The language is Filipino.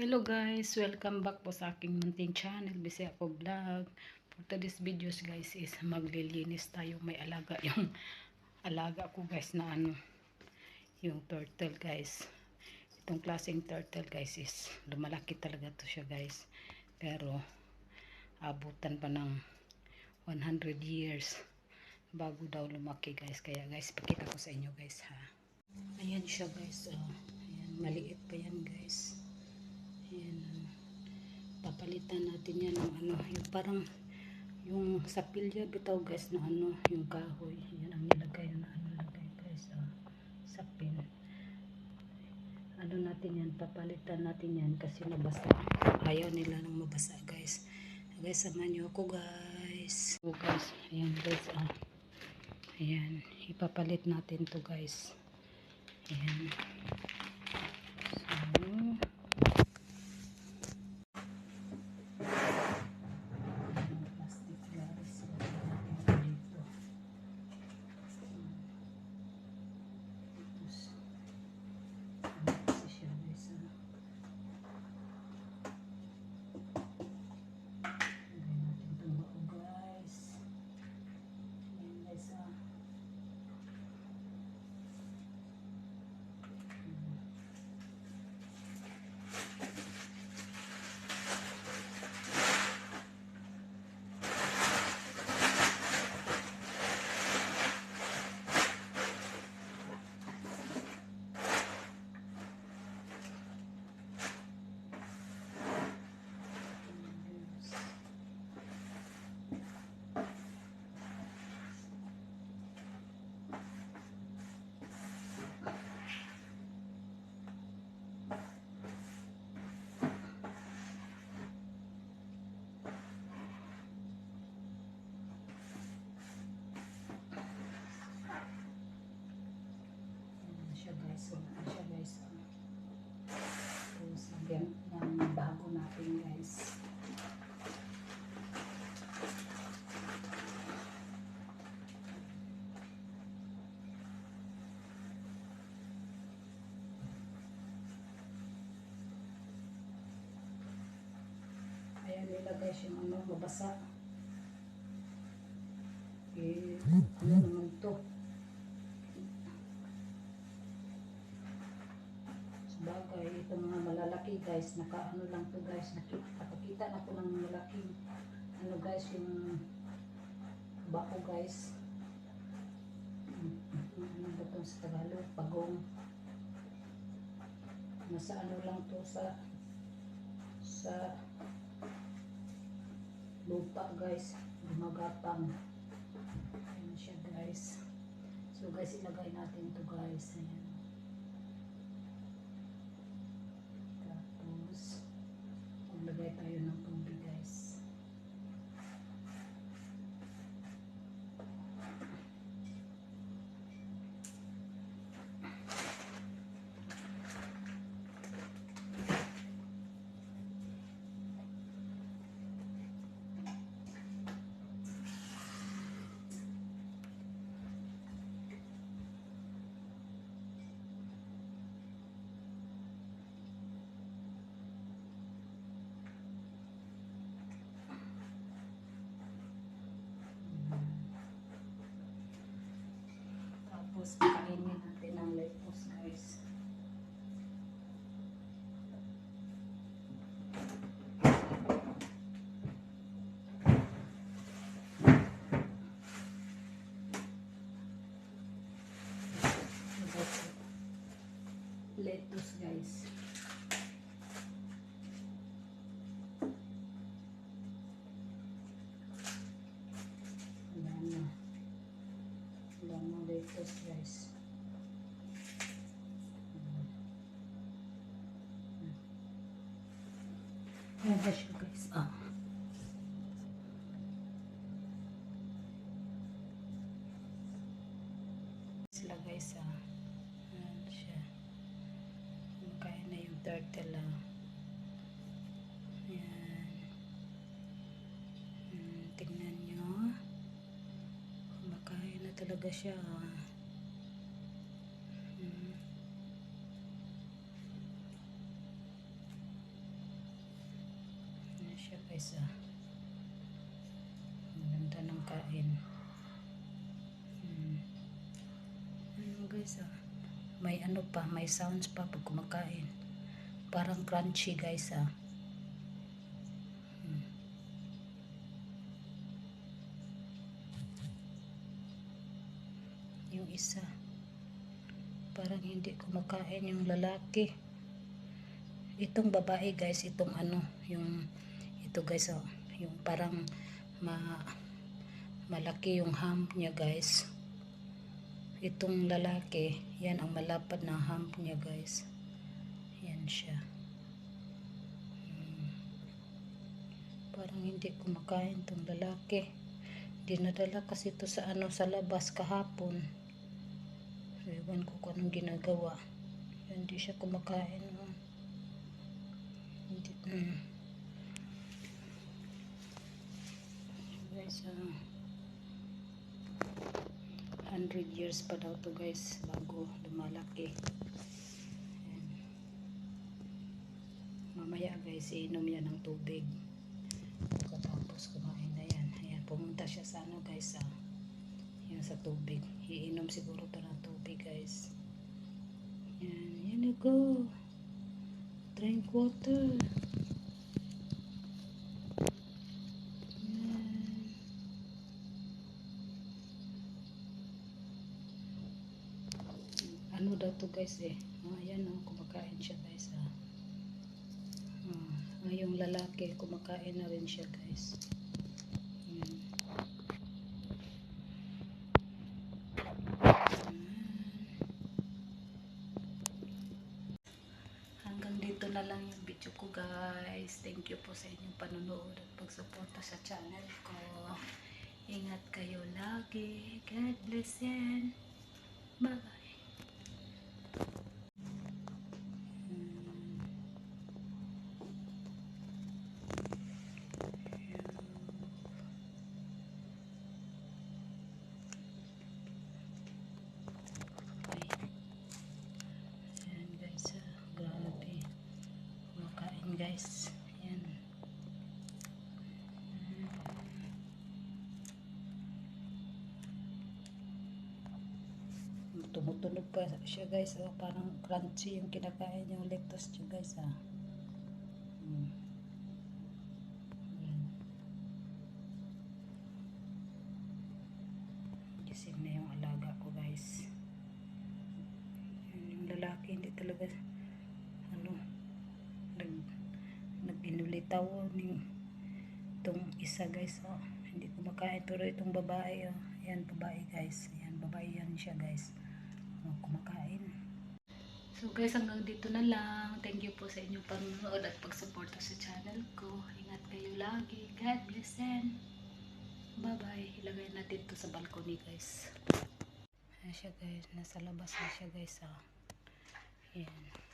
Hello guys, welcome back po sa aking munting channel, Bisaya ko vlog. For today's videos guys is maglilinis tayo, may alaga yung alaga ko guys na ano, yung turtle guys. Itong klaseng turtle guys is lumalaki talaga to siya guys. Pero abutan pa ng 100 years bago daw lumaki guys. Kaya guys, pakita ko sa inyo guys ha. Ayan siya guys. Oh. Ayan, maliit pa yan guys. Ayan. oh. Papalitan natin yan ng ano, yung parang yung sa pilya bitaw guys na ano, yung kahoy. Yan ang nilagay na ano lagay guys. Oh. Sa pin. Ano natin yan, papalitan natin yan kasi nabasa. Ayaw nila nang mabasa guys. Guys, samahan nyo ako guys. So guys, ayan guys. Oh. Ayan, ipapalit natin to guys. Ayan. So, ayan, plastic guys. Ilagay natin dito. Tapos, ano kasi siya guys, ah. Ilagay natin itong bao guys. Ayan guys, ah. Ayan siya guys. Wala na siya guys. Tapos lagyan ng bago natin guys. Ayan nila guys yung ano, mabasa. Eh, ano naman to? Guys, naka ano lang to guys, nakita, na ko ng malaking ano guys, yung bako guys. Ano ba to sa Tagalog? Pagong. Nasa ano lang to sa sa lupa guys, gumagapang. Ayan siya guys. So guys, ilagay natin to guys. Ayan. 大约能。Lettuce guys. Wala na. Wala na lettuce guys. Ayan na siya guys. Ah. Sila guys ah. Talaga siya. Hmm. siya guys ah. Ang ganda ng kain. Hmm. Ano guys ah. May ano pa, may sounds pa pag kumakain. Parang crunchy guys ah. Isa. Parang hindi kumakain yung lalaki. Itong babae guys, itong ano, yung ito guys oh, yung parang ma malaki yung hump niya guys. Itong lalaki, yan ang malapad na hump niya guys. Yan siya. Hmm. Parang hindi kumakain tong lalaki. Dinadala kasi ito sa ano sa labas kahapon. Ewan ko kung anong ginagawa. Hindi siya kumakain. Hindi. Mm. Guys, ah. 100 years pa daw to guys bago lumalaki. Ayan. Mamaya guys, iinom yan ng tubig. Pagkatapos kumain na yan. Ayan, pumunta siya sa ano guys, sa yan sa tubig. Iinom siguro to ng tubig guys. Yan, yan na go. Drink water. Ano daw to guys eh. Oh, ayan oh, kumakain siya guys ah. Oh, ah, yung lalaki kumakain na rin siya guys. Yan. Hanggang dito na lang yung video ko guys. Thank you po sa inyong panonood at pagsuporta sa channel ko. Ingat kayo lagi. God bless and bye-bye. Tumutunog pa siya guys. Oh, parang crunchy yung kinakain yung lettuce niya guys. Ah. Mm. Ayan. Gising na yung alaga ko guys. Yun, yung lalaki hindi talaga ano nag nag-inulitaw ng itong isa guys oh hindi kumakain pero itong babae oh ayan babae guys ayan babae yan siya guys kumakain. So guys hanggang dito na lang. Thank you po sa inyong panonood at pagsuporta sa channel ko. Ingat kayo lagi. God bless and bye bye ilagay natin to sa balcony guys. Ayan siya guys, nasa labas na siya guys ah. Ayan.